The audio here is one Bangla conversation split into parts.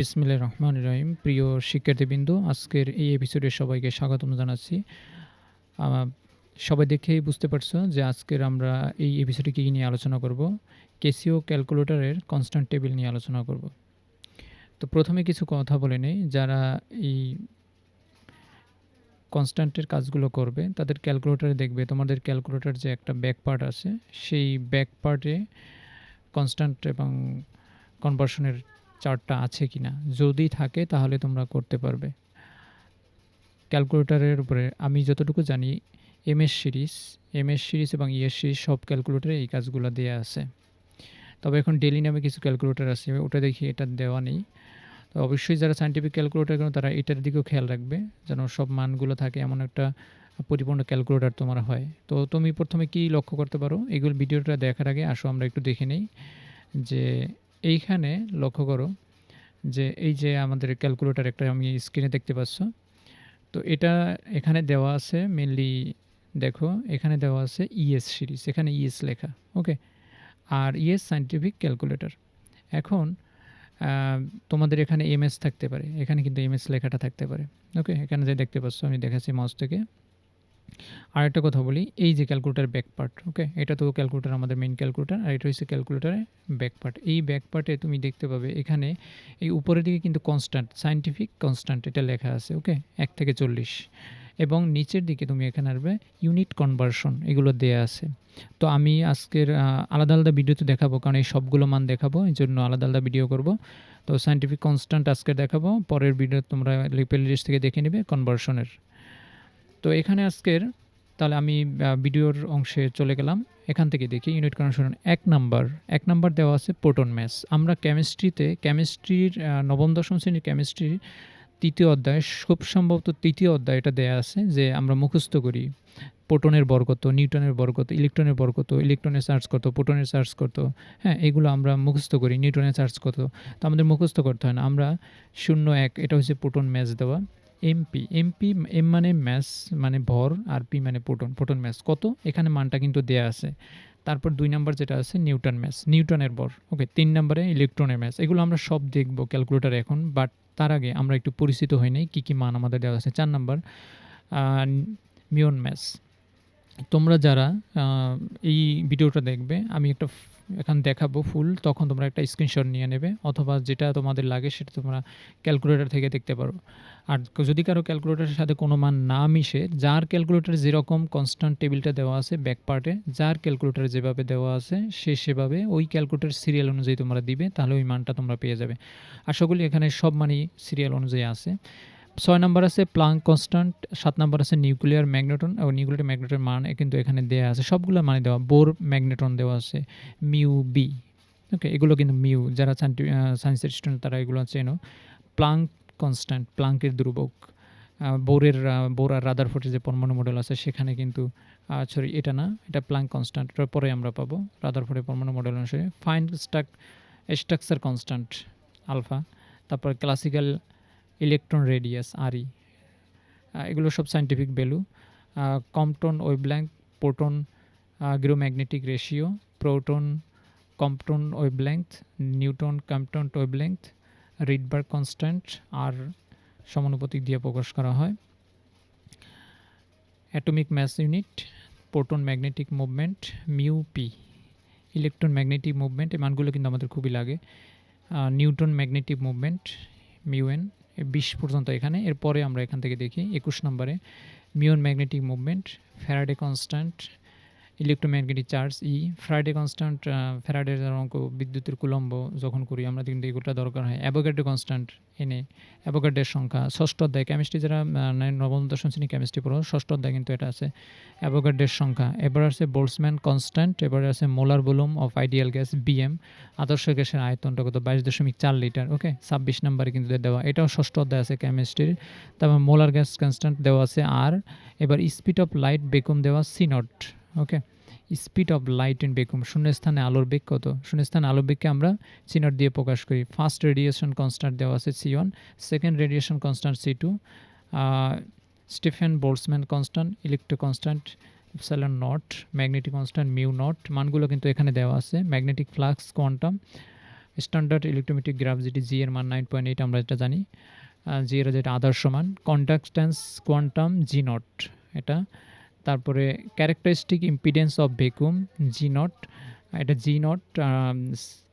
বিসমিল্লাহ রহমান রহিম। প্রিয় শিক্ষার্থীবৃন্দ, আজকের এই এপিসোডে সবাইকে স্বাগতম জানাচ্ছি। সবাই দেখেই বুঝতে পারছ যে আজকের আমরা এই এপিসোডে কী নিয়ে আলোচনা করব। কেসিও ক্যালকুলেটরের কনস্ট্যান্ট টেবিল নিয়ে আলোচনা করব। তো প্রথমে কিছু কথা বলে নেই। যারা এই কনস্ট্যান্টের কাজগুলো করবে, তাদের ক্যালকুলেটরে দেখবে, তোমাদের ক্যালকুলেটর যে একটা ব্যাক পার্ট আছে, সেই ব্যাক পার্টে কনস্ট্যান্ট এবং কনভার্সনের চার্টটা আছে কি না? যদি থাকে, তাহলে তোমরা করতে পারবে। ক্যালকুলেটরের উপরে আমি যতটুকু জানি এমএস সিরিজ এমএস সিরিজ এবং ইএস সিরিজ সব ক্যালকুলেটরে এই কাজগুলো দেওয়া আছে। তবে এখন ডেলি নামে কিছু ক্যালকুলেটর আছে, ওটা দেখি এটা দেওয়া নেই। তো অবশ্যই যারা সাইন্টিফিক ক্যালকুলেটর করেন তারা এটার দিকেও খেয়াল রাখবে, যেন সব মানগুলো থাকে, এমন একটা পরিপূর্ণ ক্যালকুলেটর তোমার হয়। তো তুমি প্রথমে কি লক্ষ্য করতে পারো? এগুলো ভিডিওটা দেখার আগে আসো, আমরা একটু দেখে নেই যে এইখানে লক্ষ্য করো যে এই যে আমাদের ক্যালকুলেটর একটা আমি স্ক্রিনে দেখতে পাচ্ছ। তো এটা এখানে দেওয়া আছে মেনলি দেখো, এখানে দেওয়া আছে ইএস সিরিজ এখানে ইএস লেখা ওকে আর ইএস সাইন্টিফিক ক্যালকুলেটর এখন তোমাদের এখানে এমএস থাকতে পারে, এখানে কিন্তু এমএস লেখাটা থাকতে পারে ওকে এখানে যে দেখতে পাচ্ছ, আমি দেখাচ্ছি মাউস থেকে। আর একটা কথা বলি, এই যে ক্যালকুলেটার ব্যাক পার্ট ওকে এটা তো ক্যালকুলেটার আমাদের মেইন ক্যালকুলেটার আর এটা হচ্ছে ক্যালকুলেটারের ব্যাক পার্ট এই ব্যাক পার্টে তুমি দেখতে পাবে, এখানে এই উপরের দিকে কিন্তু কনস্ট্যান্ট সাইন্টিফিক কনস্ট্যান্ট এটা লেখা আছে ওকে এক থেকে চল্লিশ। এবং নিচের দিকে তুমি এখানে আসবে ইউনিট কনভার্সন এগুলো দেয়া আছে। তো আমি আজকের আলাদা আলাদা ভিডিওতে দেখাবো, কারণ এই সবগুলো মান দেখাবো, এই জন্য আলাদা আলাদা ভিডিও করব। তো সাইন্টিফিক কনস্ট্যান্ট আজকে দেখাবো, পরের ভিডিও তোমরা প্লে লিস্ট থেকে দেখে নেবে কনভার্সনের তো এখানে আজকের, তাহলে আমি ভিডিওর অংশে চলে গেলাম। এখান থেকে দেখি ইউনিট কনভার্সন এক নাম্বার। এক নাম্বার দেওয়া আছে প্রোটন ম্যাস আমরা কেমিস্ট্রিতে কেমিস্ট্রির নবম, দশম শ্রেণির কেমিস্ট্রির তৃতীয় অধ্যায়, খুব সম্ভবত তৃতীয় অধ্যায় এটা দেয়া আছে যে আমরা মুখস্থ করি। প্রোটনের বর্গত নিউটনের বর্গত ইলেকট্রনের বর কত, ইলেকট্রনের চার্জ কত, প্রোটনের চার্জ কত। হ্যাঁ এগুলো আমরা মুখস্থ করি, নিউটনের চার্জ কত। তো আমাদের মুখস্থ করতে হয় না। আমরা শূন্য এক, এটা হচ্ছে প্রোটন ম্যাচ দেওয়া। M P M P M মানে ম্যাস মানে ভর, আর পি মানে প্রোটন প্রোটন ম্যাস কত? এখানে মানটা কিন্তু দেয়া আছে। তারপর দুই নাম্বার যেটা আছে নিউটন ম্যাস নিউটনের বর ওকে তিন নম্বরে ইলেকট্রনের ম্যাস এগুলো আমরা সব দেখব ক্যালকুলেটার এখন বাট তার আগে আমরা একটু পরিচিত হই নাই, কী কী মান আমাদের দেওয়া আছে। চার নাম্বার মিওন ম্যাস তোমরা যারা এই ভিডিওটা দেখবে, আমি একটা এখন দেখাবো ফুল, তখন তোমরা একটা স্ক্রিনশট নিয়ে নেবে, অথবা যেটা তোমাদের লাগে সেটা তোমরা ক্যালকুলেটর থেকে দেখতে পারো। আর যদি কারও ক্যালকুলেটরের সাথে কোনো মান না মিশে, যার ক্যালকুলেটরে যেরকম কনস্ট্যান্ট টেবিলটা দেওয়া আছে ব্যাক পার্টে যার ক্যালকুলেটরে যেভাবে দেওয়া আছে, সে সেভাবে ওই ক্যালকুলেটর সিরিয়াল অনুযায়ী তোমরা দিবে, তাহলে ওই মানটা তোমরা পেয়ে যাবে। আশা করি এখানে সব মানই সিরিয়াল অনুযায়ী আছে। ছয় নম্বর আছে প্লাঙ্ক কনস্ট্যান্ট, সাত নম্বর আছে নিউক্লিয়ার ম্যাগনেটন ও নিউক্লিয়ার ম্যাগনেটের মান কিন্তু এখানে দেওয়া আছে। সবগুলো মানে দেওয়া, বোর ম্যাগনেটন দেওয়া আছে, মিউ বি। ওকে, এগুলো কিন্তু মিউ, যারা সায়েন্সের স্টুডেন্ট তারা এগুলো চেনো। প্লাঙ্ক কনস্ট্যান্ট, প্লাঙ্কের দুর্ভোগ বোরের বোর আর রাদারফোর্ডের যে পরমাণু মডেল আছে সেখানে কিন্তু সরি, এটা না, এটা প্লাঙ্ক কনস্ট্যান্ট পরে আমরা পাবো রাদার রাদারফোর্ডের পরমাণু মডেল অনুসারে। Fine struck structure constant, alpha. তারপর classical electron radius R E এগুলো সব scientific value Compton wavelength proton gyromagnetic ratio proton Compton wavelength neutron Compton wavelength Rydberg constant R সমানুপাতিক দিয়ে প্রকাশ করা হয়। Atomic mass unit proton magnetic movement mu P electron magnetic movement এই মানগুলো কিন্তু আমাদের খুবই লাগে। নিউটন ম্যাগনেটিক মুভমেন্ট মিউএন বিশ পর্যন্ত এখানে। এরপরে আমরা এখান থেকে দেখি একুশ নম্বরে muon magnetic movement, Faraday constant electromagnetic charge E Faraday constant ফ্যারাডের অঙ্ক, বিদ্যুতের কুলম্ব যখন করি, আমরা কিন্তু এগুলোটা দরকার হয়। অ্যাভোগাড্রো কনস্ট্যান্ট এনে অ্যাভোগাড্রের সংখ্যা, ষষ্ঠ অধ্যায় কেমিস্ট্রি যারা নবম দশম শ্রেণি কেমিস্ট্রি পড়ো, ষষ্ঠ অধ্যায় কিন্তু এটা আছে। অ্যাভোগাড্রের সংখ্যা, এবার আছে বোলসম্যান কনস্ট্যান্ট এবার আছে molar volume of ideal gas V M আদর্শ গ্যাসের আয়তনটা কত? বাইশ দশমিক চার লিটার ওকে ছাব্বিশ নাম্বারে কিন্তু দেওয়া, এটাও ষষ্ঠ অধ্যায় আছে কেমিস্ট্রির তারপর মোলার গ্যাস কনস্ট্যান্ট দেওয়া আছে আর এবার স্পিড অফ লাইট বেকুম দেওয়া C naught okay speed of light in vacuum শূন্যস্থানে আলোর বেগ কত? শূন্যস্থানে আলোর বেগকে আমরা সিনট দিয়ে প্রকাশ করি। ফার্স্ট রেডিয়েশন কনস্ট্যান্ট দেওয়া আছে C one second radiation constant C two Stefan Boltzmann constant electro constant seller naught magnetic constant mu naught মানগুলো কিন্তু এখানে দেওয়া আছে। Magnetic flux quantum standard electrometric graph যেটি জি এর মান নাইন পয়েন্ট এইট আমরা এটা জানি। জি এর যেটা আদর্শ মান কন্ডাক্ট্যান্স কোয়ান্টাম জি নট এটা। তারপরে characteristic impedance of vacuum G naught এটা জি নট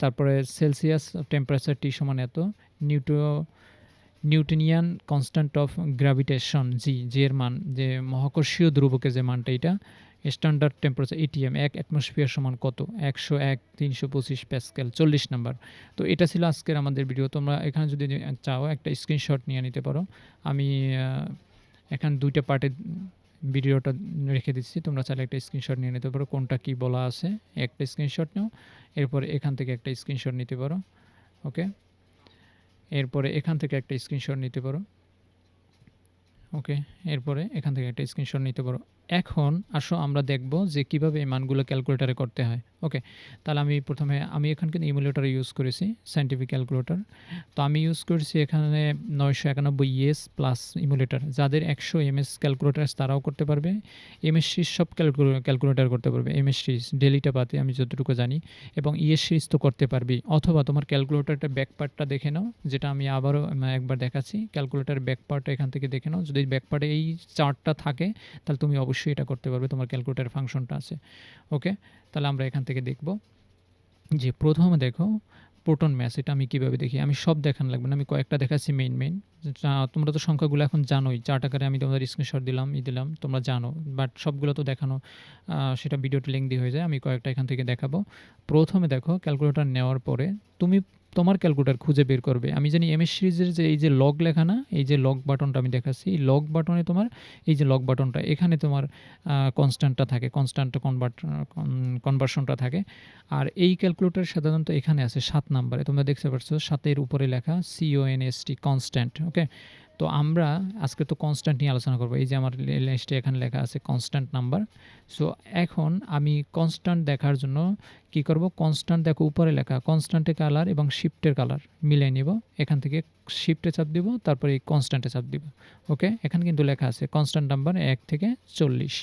তারপরে সেলসিয়াস টেম্পারেচার টি সমান এত, নিউটো, Newtonian constant of gravitation G G এর মান, যে মহাকর্ষীয় ধ্রুবকের যে মানটা এটা স্ট্যান্ডার্ড টেম্পারেচার এটিএম এক অ্যাটমসফিয়ার সমান কত? একশো এক, তিনশো পঁচিশ প্যাসকেল চল্লিশ নাম্বার তো এটা ছিল আজকের আমাদের ভিডিও তোমরা এখানে যদি চাও, একটা স্ক্রিনশট নিয়ে নিতে পারো। আমি এখানে দুইটা পার্টে ভিডিওটা রেখে দিচ্ছি। তোমরা চাইলে একটা স্ক্রিনশট নিয়ে নিতে পারো, কোনটা কি বলা আছে। একটা স্ক্রিনশট নাও, এরপর এখান থেকে একটা স্ক্রিনশট নিতে পারো ওকে এরপরে এখান থেকে একটা স্ক্রিনশট নিতে পারো ওকে এরপরে এখান থেকে একটা স্ক্রিনশট নিতে পারো। এখন আসো, আমরা দেখব যে কীভাবে এই মানগুলো ক্যালকুলেটারে করতে হয়। ওকে, তাহলে আমি প্রথমে, আমি এখানে কিন্তু ইমুলেটার ইউজ করেছি সাইন্টিফিক ক্যালকুলেটর তো আমি ইউজ করেছি এখানে নয়শো একানব্বই ইএস প্লাস ইমুলেটার যাদের একশো এমএস ক্যালকুলেটার তারাও করতে পারবে এমএস সিরিজ সব ক্যালকুলেটার করতে পারবে এমএস সিরিজ ডেলিটা পাতে আমি যতটুকু জানি। এবং ইএস সিরিজ তো করতে পারবি অথবা তোমার ক্যালকুলেটারটা ব্যাক পার্টটা দেখে নাও, যেটা আমি আবারও একবার দেখাচ্ছি। ক্যালকুলেটার ব্যাক পার্টটা এখান থেকে দেখে নাও। যদি ব্যাক পার্টে এই চার্টটা থাকে, তাহলে তুমি অবশ্যই এটা করতে পারবে, তোমার ক্যালকুলেটার ফাংশনটা আছে। ওকে? তাহলে আমরা এখান থেকে দেখব যে প্রথমে দেখো প্রোটন ম্যাস, এটা আমি কীভাবে দেখি? আমি সব দেখান লাগবে না, আমি কয়েকটা দেখাচ্ছি মেইন মেইন তোমরা তো সংখ্যাগুলো এখন জানোই চার টাকারে আমি তোমাদের স্ক্রিনশট দিলাম, ই দিলাম, তোমরা জানো। বাট সবগুলো তো দেখানো সেটা ভিডিওটা দিয়ে হয়ে যায়, আমি কয়েকটা এখান থেকে দেখাবো। প্রথমে দেখো, ক্যালকুলেটার নেওয়ার পরে তুমি তোমার ক্যালকুলেটার খুঁজে বের করবে। আমি জানি এমএস সিরিজের যে এই যে লগ লেখা না, এই যে লগ বাটনটা আমি দেখাচ্ছি, এই লগ বাটনে তোমার, এই যে লগ বাটনটা, এখানে তোমার কনস্ট্যান্টটা থাকে কনস্ট্যান্ট কনভার্ট কনভার্সনটা থাকে। আর এই ক্যালকুলেটার সাধারণত এখানে আছে সাত নাম্বারে। তোমরা দেখতে পাচ্ছ সাতের উপরে লেখা সিওএনএসটি কনস্ট্যান্ট ওকে তো আমরা আজকে তো কনস্ট্যান্ট নিয়ে আলোচনা করব। এই যে আমার লিস্টে এখানে লেখা আছে কনস্ট্যান্ট নাম্বার সো এখন আমি কনস্ট্যান্ট দেখার জন্য কি করব? কনস্ট্যান্ট দেখো উপরে লেখা কনস্ট্যান্টের কালার এবং শিফটের কালার মিলিয়ে নিব। এখান থেকে শিফটে চাপ দিব, তারপরে এই কনস্ট্যান্টে চাপ দিব। ওকে এখানে কিন্তু লেখা আছে কনস্ট্যান্ট নাম্বার এক থেকে চল্লিশ।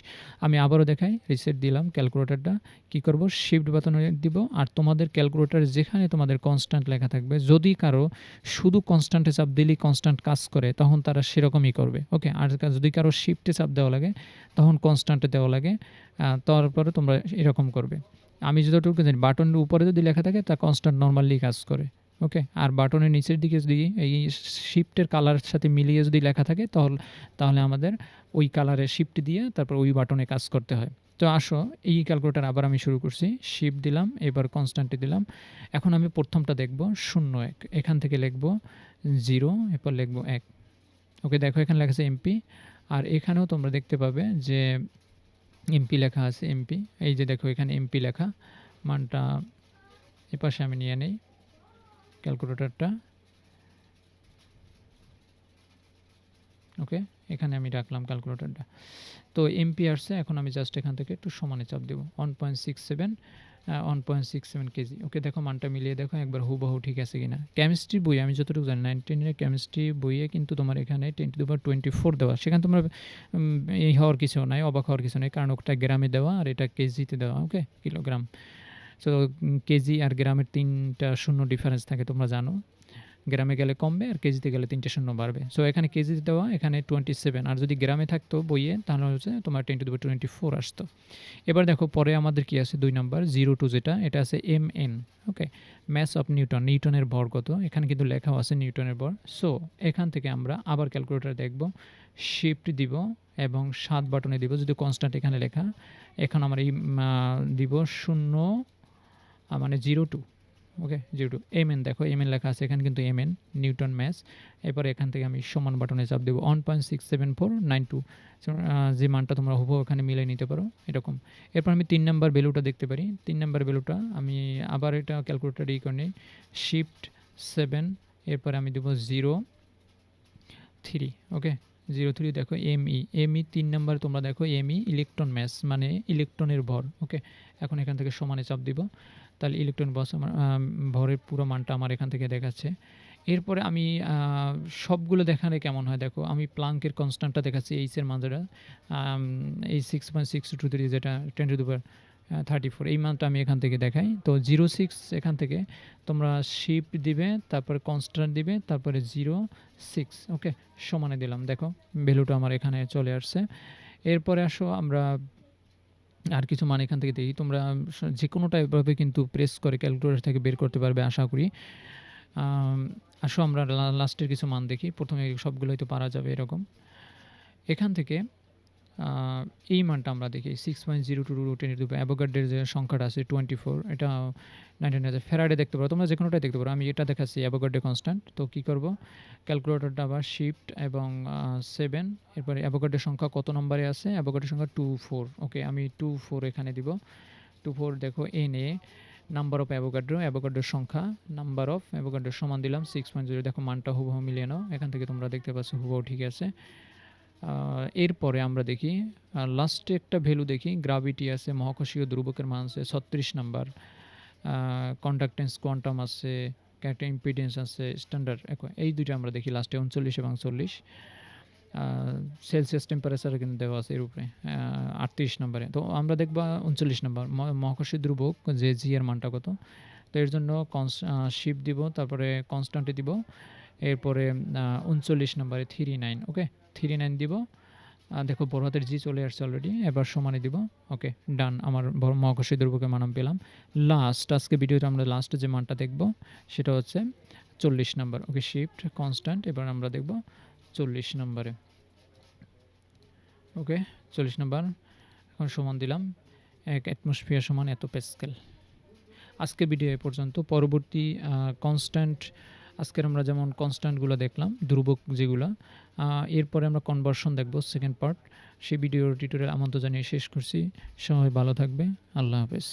আমি আবারও দেখাই রিসেট দিলাম ক্যালকুলেটারটা কি করব? শিফট বাটন দিব। আর তোমাদের ক্যালকুলেটার যেখানে তোমাদের কনস্ট্যান্ট লেখা থাকবে, যদি কারও শুধু কনস্ট্যান্টে চাপ দিলেই কনস্ট্যান্ট কাজ করে, তখন তারা সেরকমই করবে। ওকে আর যদি কারও শিফটে চাপ দেওয়া লাগে, তখন কনস্ট্যান্টে দেওয়া লাগে। তারপরে তোমরা এরকম করবে। আমি যতটুকু জানি বাটনের উপরে যদি লেখা থাকে, তা কনস্ট্যান্ট নর্মালি কাজ করে। ওকে আর বাটনের নিচের দিকে যদি এই শিফটের কালারের সাথে মিলিয়ে যদি লেখা থাকে, তাহলে তাহলে আমাদের ওই কালারের শিফট দিয়ে তারপর ওই বাটনে কাজ করতে হয়। তো আসো, এই ক্যালকুলেটার আবার আমি শুরু করছি। শিফট দিলাম, এবার কনস্ট্যান্টে দিলাম। এখন আমি প্রথমটা দেখব, শূন্য এক। এখান থেকে লিখব জিরো এরপর লিখব এক। ওকে দেখো এখানে লেখা আছে এমপি আর এখানেও তোমরা দেখতে পাবে যে এমপি লেখা আছে এমপি এই যে দেখো এখানে এমপি লেখা। মানটা এপাশে আমি নিয়ে নেই। ক্যালকুলেটরটা। ওকে, এখানে আমি রাখলাম ক্যালকুলেটরটা। তো এমপি আসছে এখন আমি জাস্ট এখান থেকে একটু সমানে চাপ দেবো। One point six seven one point six seven KG. Okay, দেখো মানটা মিলিয়ে দেখো, একবার হুবহু ঠিক আছে কিনা। কেমিস্ট্রি বই, আমি যতটুকু জানি নাইন টেনের কেমিস্ট্রি বইয়ে কিন্তু তোমার এখানে টেন টু টোয়েন্টি ফোর দেওয়া। সেখানে তোমার এই হওয়ার কিছু নাই, অবাক হওয়ার কিছু নেই, কারণ ওটা গ্রামে দেওয়া আর এটা কেজিতে দেওয়া, ওকে কিলোগ্রাম সো কেজি আর গ্রামের তিনটা শূন্য ডিফারেন্স থাকে, তোমরা জানো। গ্রামে গেলে কমবে আর কেজিতে গেলে তিনটে শূন্য বাড়বে। সো এখানে কেজিতে দেওয়া, এখানে টোয়েন্টি সেভেন আর যদি গ্রামে থাকতো বইয়ে, তাহলে হচ্ছে তোমার টেন টু দেবে টোয়েন্টি ফোর আসতো। এবার দেখো, পরে আমাদের কি আছে দুই নাম্বার জিরো টু যেটা, এটা আছে M N okay mass of neutron নিউটনের ভর কত? এখানে কিন্তু লেখাও আছে নিউটনের ভর। সো এখান থেকে আমরা আবার ক্যালকুলেটার দেখব শিফট দিব এবং সাত বাটনে দিব। যদি কনস্ট্যান্ট এখানে লেখা, এখন আমরা এই দিব শূন্য মানে zero two okay zero two M N দেখো এম এন লেখা আছে, এখানে কিন্তু এম এন নিউটন ম্যাস এরপর এখান থেকে আমি সমান বাটনে চাপ দেবো one point six seven four nine two যে মানটা তোমরা হুবহু ওখানে মিলে নিতে পারো, এরকম। এরপর আমি তিন নাম্বার ভ্যালুটা দেখতে পারি, তিন নাম্বার ভ্যালুটা আমি আবার এটা ক্যালকুলেটার ই করে নিই শিফট সেভেন এরপরে আমি দেবো zero three okay zero three দেখো এম ই এম ই তিন নাম্বার তোমরা দেখো এম ই ইলেকট্রন ম্যাস মানে ইলেকট্রনের ভর ওকে এখন এখান থেকে সমানে চাপ দিব তাহলে ইলেকট্রন বস আমার ভরের পুরো মানটা আমার এখান থেকে দেখাচ্ছে। এরপরে আমি সবগুলো দেখালে কেমন হয় দেখো, আমি প্লাঙ্কের কনস্ট্যান্টটা দেখাচ্ছি এইচের মাঝেটা এই six point six two three যেটা টেন টু দুবার থার্টি ফোর এই মানটা আমি এখান থেকে দেখাই। তো জিরো সিক্স এখান থেকে তোমরা শিফট দিবে, তারপরে কনস্ট্যান্ট দিবে, তারপরে জিরো সিক্স ওকে সমানে দিলাম, দেখো ভ্যালুটা আমার এখানে চলে আসছে। এরপরে আসো আমরা আর কিছু মান এখান থেকে দেখি তোমরা যে কোনোটা এভাবে কিন্তু প্রেস করে ক্যালকুলেটর থেকে বের করতে পারবে, আশা করি। আসো আমরা লাস্টের কিছু মান দেখি। প্রথমে সবগুলোই তো পারা যাবে এরকম। এখান থেকে এই মানটা আমরা দেখি। Six point zero two two ten অ্যাভোগাডের যে সংখ্যাটা আছে টোয়েন্টি ফোর এটা নাইনটিন হাজার ফেরাডে দেখতে পারো। তোমরা যে কোনোটাই দেখতে পারো। আমি এটা দেখাচ্ছি, অ্যাভোগাডে কনস্ট্যান্ট তো কী করব? ক্যালকুলেটরটা আবার শিফট এবং সেভেন এরপরে অ্যাভোগাডের সংখ্যা কত নম্বরে আছে? অ্যাভোগাডের সংখ্যা টু ফোর ওকে আমি টু ফোর এখানে দিব। টু ফোর দেখো N A number of Avogadro অ্যাভোগাড্রোর সংখ্যা নাম্বার অফ অ্যাভোগাড্রোর সমান দিলাম সিক্স পয়েন্ট জিরো দেখো, মানটা হুবহু মিলিয়ে নাও। এখান থেকে তোমরা দেখতে পাচ্ছ হুবহু ঠিক আছে। এরপরে আমরা দেখি লাস্টে একটা ভ্যালু দেখি গ্রাভিটি আছে, মহাকর্ষীয় ধ্রুবকের মান আছে ছত্রিশ নাম্বার কন্ডাক্টেন্স কোয়ান্টাম আছে ক্যারেক্টার ইম্পিডেন্স আছে স্ট্যান্ডার্ড এই দুইটা আমরা দেখি লাস্টে উনচল্লিশ এবং চল্লিশ। সেলসিয়াস টেম্পারেচার কিন্তু দেওয়া আছে এর উপরে আটত্রিশ নম্বরে। তো আমরা দেখবা উনচল্লিশ নম্বর মহাকর্ষীয় ধ্রুবক, যে জি এর মানটা কত। তো এর জন্য কনস শিপ দিব, তারপরে কনস্ট্যান্টে দিব, এরপরে উনচল্লিশ নম্বরে three nine okay three nine দিব। দেখো, বড় হাতের জি চলে আসছে অলরেডি এবার সমানে দিব। ওকে, ডান, আমার মহাকর্ষী দ্রব্যকে মান আমি পেলাম। লাস্ট আজকে ভিডিওতে আমরা লাস্ট যে মানটা দেখব, সেটা হচ্ছে চল্লিশ নাম্বার ওকে শিফট কনস্ট্যান্ট এবার আমরা দেখব চল্লিশ নম্বরে ওকে, চল্লিশ নাম্বার এখন সমান দিলাম এক অ্যাটমসফিয়ার সমান এত পেস্কেল আজকে ভিডিও এ পর্যন্ত। পরবর্তী কনস্ট্যান্ট আজকের আমরা যেমন কনস্ট্যান্টগুলো দেখলাম, ধ্রুবক যেগুলো এরপরে আমরা কনভার্সন দেখব সেকেন্ড পার্ট সেই ভিডিওর টিউটোরিয়াল আমন্ত্রণ জানিয়ে শেষ করছি। সবাই ভালো থাকবে। আল্লাহ হাফেজ।